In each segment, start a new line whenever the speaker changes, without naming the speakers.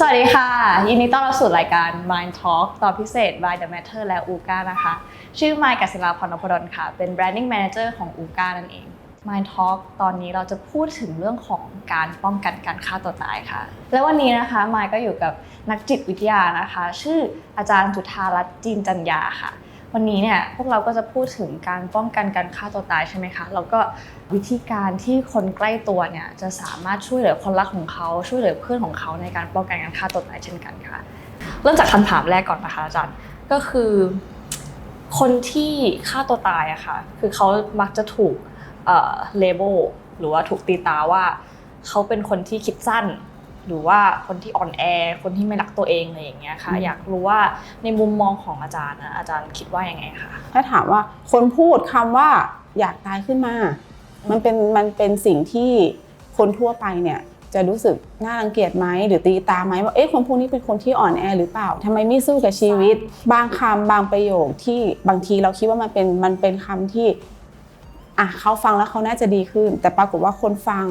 สวัสดีค่ะ ยินดีต้อนรับสู่รายการ Mind Talk ตอนพิเศษ by The Matter และ UGA นะคะ ชื่อไมค์กัศิลาพรนพดลค่ะ เป็น Branding Manager ของ UGA นั่นเอง Mind Talk ตอนนี้เราจะพูดถึงเรื่องของการป้องกันการฆ่าตัวตายค่ะ และวันนี้นะคะไมค์ก็อยู่กับนักจิตวิทยานะคะ ชื่ออาจารย์จุธารัตน์จีนจันยาค่ะ วันนี้เนี่ยพวกเราก็จะพูดถึงการป้องกันการฆ่าตัวตายใช่ไหมคะแล้วก็วิธีการที่คนใกล้ตัวเนี่ยจะสามารถช่วยเหลือคนรักของเขาช่วยเหลือเพื่อนของเขาในการป้องกันการฆ่าตัวตายเช่นกันค่ะเริ่มจากคำถามแรกก่อนนะคะอาจารย์ก็คือ คนที่ฆ่าตัวตายอะค่ะคือเขามักจะถูกเลเบลหรือว่าถูกตีตาว่าเขาเป็นคนที่คิดสั้น หรือว่าคนที่อ่อนแอ คนที่ไม่รักตัวเองอะไรอย่างเงี้ยค่ะ
อืม
อยากรู้ว่าในมุมมองของอาจารย์นะอาจารย์คิดว่ายังไงคะ
ถ้าถามว่าคนพูดคำว่าอยากตายขึ้นมา มันเป็นมันเป็นสิ่งที่คนทั่วไปเนี่ยจะรู้สึกน่ารังเกียจไหมหรือตีตาไหมว่าเอ๊ะคนพวกนี้เป็นคนที่อ่อนแอหรือเปล่าทำไมไม่สู้กับชีวิต บางคำบางประโยคที่บางทีเราคิดว่ามันเป็นมันเป็นคำที่อะเขาฟังแล้วเขาน่าจะดีขึ้น แต่ปรากฏว่าคนฟัง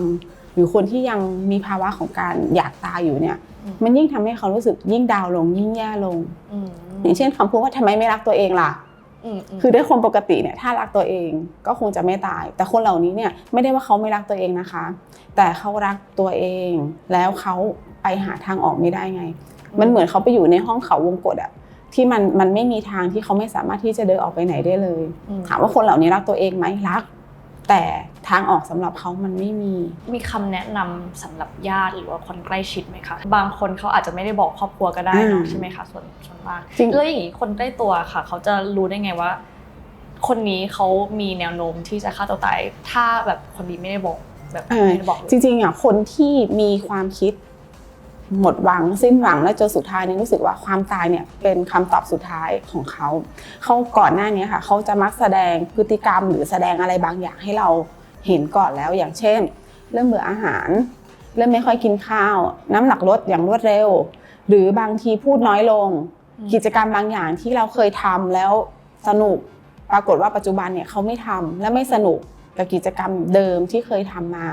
หรือคนที่ยังมีภาวะของการอยากตายอยู่เนี่ย
อืม
มันยิ่งทำให้เขารู้สึกยิ่งดาวน์ลงยิ่งแย่ลง
อืม
อย่างเช่นคำพูดว่าทำไมไม่รักตัวเองล่ะ
มม
คือด้วยคนปกติเนี่ยถ้ารักตัวเองก็คงจะไม่ตาย แต่คนเหล่านี้เนี่ยไม่ได้ว่าเขาไม่รักตัวเองนะคะ แต่เขารักตัวเอง แล้วเขาไปหาทางออกไม่ได้ไง มันเหมือนเขาไปอยู่ในห้องเขาวงกฏอะที่มันมันไม่มีทางที่เขาไม่สามารถที่จะเดินออกไปไหนได้เลย
อืม
ถามว่าคนเหล่านี้รักตัวเองไหมรัก แต่ ทางออกสำหรับเขามันไม่มี
มีคำแนะนำสำหรับญาติหรือว่าคนใกล้ชิดไหมคะ บางคนเขาอาจจะไม่ได้บอกครอบครัวก็ได้เนอะ
อืม
ใช่ไหมคะส่วนส่วนมาก
จริง
แล้วอย่างนี้คนใกล้ตัวค่ะ เขาจะรู้ได้ไงว่า คนนี้เขามีแนวโน้มที่จะฆ่าตัวตายถ้าแบบคนนี้ไม่ได้บอกแบบ
เออ
ไม่ได้บอกเลย
จริงๆอะคนที่มีความคิดหมดหวังสิ้นหวังและจนสุดท้ายเนี่ยรู้สึกว่าความตายเนี่ยเป็นคำตอบสุดท้ายของเขา เขาก่อนหน้านี้ค่ะ เขาจะมักแสดงพฤติกรรมหรือแสดงอะไรบางอย่างให้เรา เห็นก่อนแล้วอย่างเช่น เริ่มเบื่ออาหาร เริ่มไม่ค่อยกินข้าว น้ำหนักลดอย่างรวดเร็ว หรือบางทีพูดน้อยลง กิจกรรมบางอย่างที่เราเคยทำแล้วสนุก ปรากฏว่าปัจจุบันเนี่ยเขาไม่ทำและไม่สนุกกับกิจกรรมเดิมที่เคยทำมา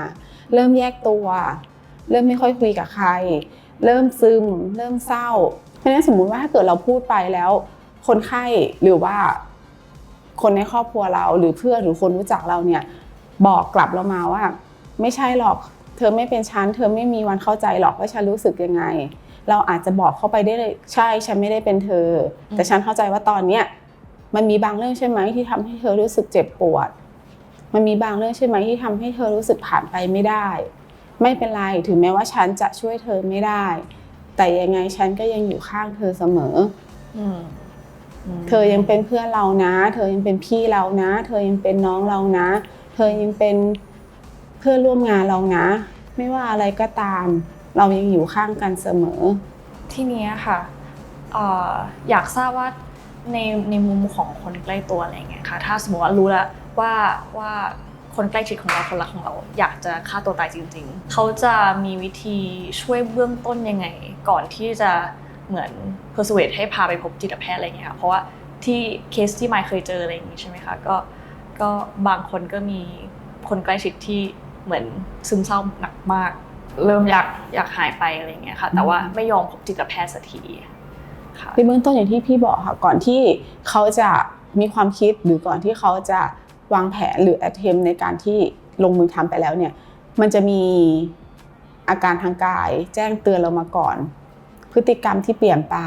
เริ่มแยกตัว เริ่มไม่ค่อยคุยกับใคร เริ่มซึม เริ่มเศร้า เพราะฉะนั้นสมมุติว่าถ้าเกิดเราพูดไปแล้ว คนไข้หรือว่าคนในครอบครัวเราหรือเพื่อนหรือคนรู้จักเราเนี่ย บอกกลับเรามาว่า ไม่ใช่หรอกเธอไม่เป็นฉันเธอไม่มีวันเข้าใจหรอกว่าฉันรู้สึกยังไง เราอาจจะบอกเข้าไปได้เลยใช่ฉันไม่ได้เป็นเธอ แต่ฉันเข้าใจว่าตอนเนี้ยมันมีบางเรื่องใช่ไหมที่ทำให้เธอรู้สึกเจ็บปวด มันมีบางเรื่องใช่ไหมที่ทำให้เธอรู้สึกผ่านไปไม่ได้ ไม่เป็นไรถึงแม้ว่าฉันจะช่วยเธอไม่ได้ แต่ยังไงฉันก็ยังอยู่ข้างเธอเสมอ
อืมม
เธอยังเป็นเพื่อนเรานะ เธอยังเป็นพี่เรานะ เธอยังเป็นน้องเรานะ เธอยังเป็นเพื่อนร่วมงานเรานะ ไม่ว่าอะไรก็ตาม เรายังอยู่ข้างกันเสมอ
ทีเนี้ค่ะอออยากทราบว่าในในมุมของคนใกล้ตัวอะไรเงี้ยค่ะ ถ้าสมมติว่ารู้แล้วว่าว่าคนใกล้ชิดของเราคนรักของเรา อยากจะฆ่าตัวตายจริง ๆ เขาจะมีวิธีช่วยเบื้องต้นยังไง ก่อนที่จะเหมือน persuade ให้พาไปพบจิตแพทย์อะไรเงี้ยค่ะเพราะว่าที่เคสที่ไมายเคยเจออะไรอย่างงี้ใช่ไหมคะก็ ก็บางคนก็มีคนใกล้ชิดที่เหมือนซึมเศร้าหนักมาก เริ่มอยากอยากหายไปอะไรอย่างเงี้ยค่ะ แต่ว่าไม่ยอมพบจิตแพทย์สักทีค่ะ
ในเบื้องต้นอย่างที่พี่บอกค่ะก่อนที่เขาจะมีความคิดหรือก่อนที่เขาจะวางแผนหรือ attempt ในการที่ลงมือทำไปแล้วเนี่ย มันจะมีอาการทางกายแจ้งเตือนเรามาก่อน พฤติกรรมที่เปลี่ยนไป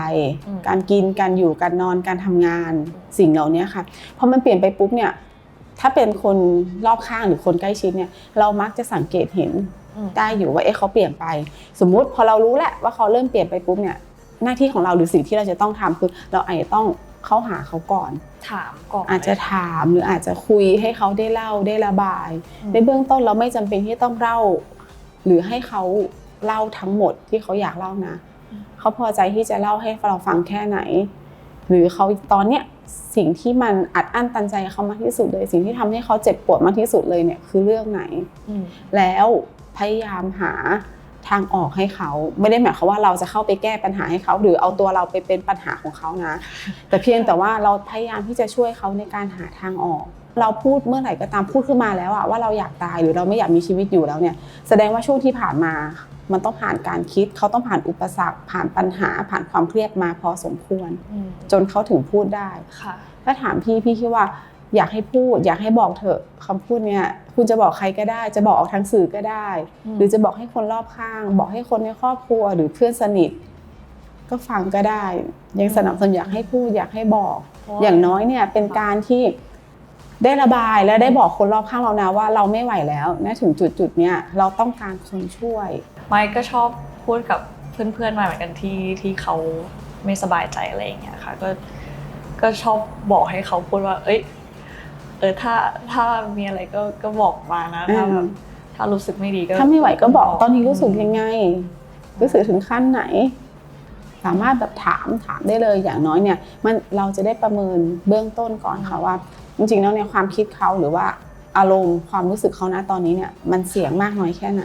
อืม
การกินการอยู่การนอนการทำงานสิ่งเหล่านี้ค่ะพอมันเปลี่ยนไปปุ๊บเนี่ย ถ้าเป็นคนรอบข้างหรือคนใกล้ชิดเนี่ยเรามักจะสังเกตเห็น
อืม
ได้อยู่ว่าเอ๊ะเขาเปลี่ยนไป สมมุติพอเรารู้แหละว่าเขาเริ่มเปลี่ยนไปปุ๊บเนี่ยหน้าที่ของเราหรือสิ่งที่เราจะต้องทำคือ เราอาจจะต้องเข้าหาเขาก่อน
ถามก่อน
อาจจะถามหรืออาจจะคุยให้เขาได้เล่าได้ระบาย ในเบื้องต้นเราไม่จำเป็นที่ต้องเล่า หรือให้เขาเล่าทั้งหมดที่เขาอยากเล่านะเขาพอใจที่จะเล่าให้เราฟังแค่ไหน หรือเขาตอนเนี้ย สิ่งที่มันอัดอั้นตันใจเขามากที่สุดเลย สิ่งที่ทำให้เขาเจ็บปวดมากที่สุดเลยเนี่ยคือเรื่องไหน
อืม
แล้วพยายามหาทางออกให้เขาไม่ได้หมายความว่าเราจะเข้าไปแก้ปัญหาให้เขา หรือเอาตัวเราไปเป็นปัญหาของเขานะ แต่เพียงแต่ว่าเราพยายามที่จะช่วยเขาในการหาทางออก เราพูดเมื่อไหร่ก็ตามพูดขึ้นมาแล้วอะว่าเราอยากตายหรือเราไม่อยากมีชีวิตอยู่แล้วเนี่ย แสดงว่าช่วงที่ผ่านมา มันต้องผ่านการคิด เขาต้องผ่านอุปสรรค ผ่านปัญหา ผ่านความเครียดมาพอสมควร
อืม
จนเขาถึงพูดได้
ค่ะ
ถ้าถามพี่พี่คิดว่าอยากให้พูด อยากให้บอกเถอะคำพูดเนี้ยคุณจะบอกใครก็ได้ จะบอกออกทางสื่อก็ได้
อืม
หรือจะบอกให้คนรอบข้าง บอกให้คนในครอบครัวหรือเพื่อนสนิท ก็ฟังก็ได้ ยังสนับสนุนอยากให้พูดอยากให้บอก อย่างน้อยเนี่ยเป็นการที่ได้ระบายและได้บอกคนรอบข้างเรานะว่าเราไม่ไหวแล้วนะถึงจุดจุดๆเนี้ยเราต้องการคนช่วย
ไมค์ก็ชอบพูดกับเพื่อนๆมาเหมือนกันที่ที่เขาไม่สบายใจอะไรอย่างเงี้ยค่ะก็ก็ชอบบอกให้เขาพูดว่า เอ้ย เออถ้าถ้ามีอะไรก็ก็บอกมานะถ้าแบบ
อืม
ถ้ารู้สึกไม่ดีก็
ถ้าไม่ไหวก็บอกตอนนี้รู้สึกยังไง รู้สึกถึงขั้นไหน สามารถแบบถามถามได้เลยอย่างน้อยเนี่ย มันเราจะได้ประเมินเบื้องต้นก่อนค่ะว่า จริงๆแล้วเนี่ยความคิดเขาหรือว่าอารมณ์ความรู้สึกเขานะตอนนี้เนี่ย มันเสี่ยงมากน้อยแค่ไหน